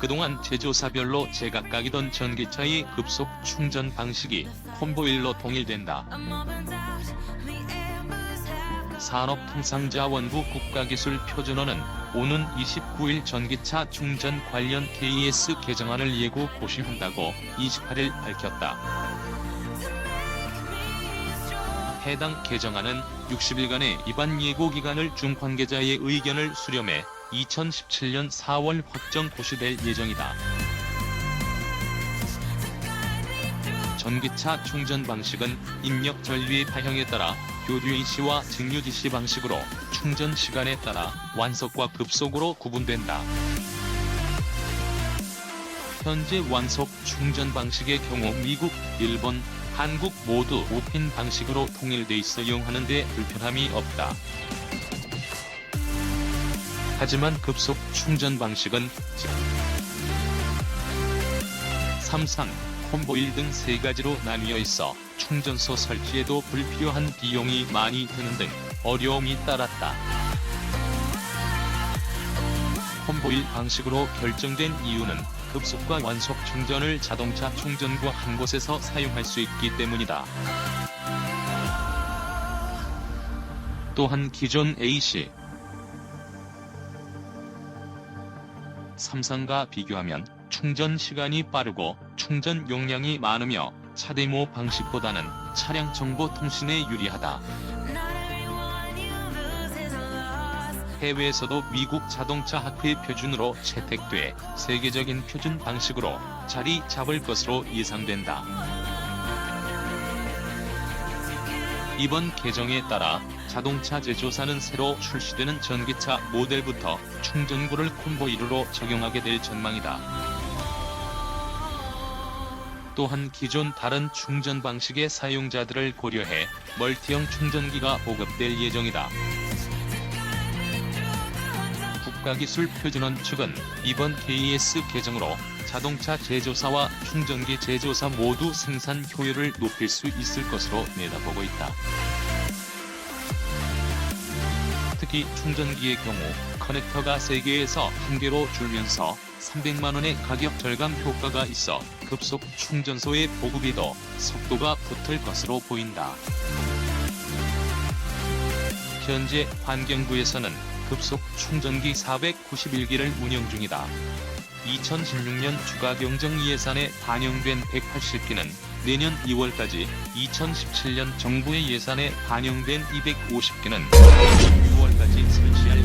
그동안 제조사별로 제각각이던 전기차의 급속 충전 방식이 콤보일로 통일된다. 산업통상자원부 국가기술표준원은 오는 29일 전기차 충전 관련 KS 개정안을 예고 고시한다고 28일 밝혔다. 해당 개정안은 60일간의 입안 예고 기간을 중 관계자의 의견을 수렴해 2017년 4월 확정 고시될 예정이다. 전기차 충전 방식은 입력 전류의 파형에 따라 교류 AC와 직류 DC 방식으로 충전 시간에 따라 완속과 급속으로 구분된다. 현재 완속 충전 방식의 경우 미국, 일본, 한국 모두 5핀 방식으로 통일돼 있어 이용하는 데 불편함이 없다. 하지만 급속 충전 방식은 삼상, 콤보일 등 세 가지로 나뉘어 있어 충전소 설치에도 불필요한 비용이 많이 드는 등 어려움이 따랐다. 콤보일 방식으로 결정된 이유는 급속과 완속 충전을 자동차 충전구 한 곳에서 사용할 수 있기 때문이다. 또한 기존 AC 삼성과 비교하면 충전 시간이 빠르고 충전 용량이 많으며 차데모 방식보다는 차량 정보 통신에 유리하다. 해외에서도 미국 자동차 학회 표준으로 채택돼 세계적인 표준 방식으로 자리 잡을 것으로 예상된다. 이번 개정에 따라 자동차 제조사는 새로 출시되는 전기차 모델부터 충전구를 콤보이루로 적용하게 될 전망이다. 또한 기존 다른 충전 방식의 사용자들을 고려해 멀티형 충전기가 보급될 예정이다. 국가기술표준원 측은 이번 KS 개정으로 자동차 제조사와 충전기 제조사 모두 생산 효율을 높일 수 있을 것으로 내다보고 있다. 특히 충전기의 경우 커넥터가 3개에서 1개로 줄면서 300만원의 가격 절감 효과가 있어 급속 충전소의 보급에도 속도가 붙을 것으로 보인다. 현재 환경부에서는 급속 충전기 491기를 운영 중이다. 2016년 추가 경정 예산에 반영된 180기는 내년 2월까지, 2017년 정부의 예산에 반영된 250기는 6월까지 설치할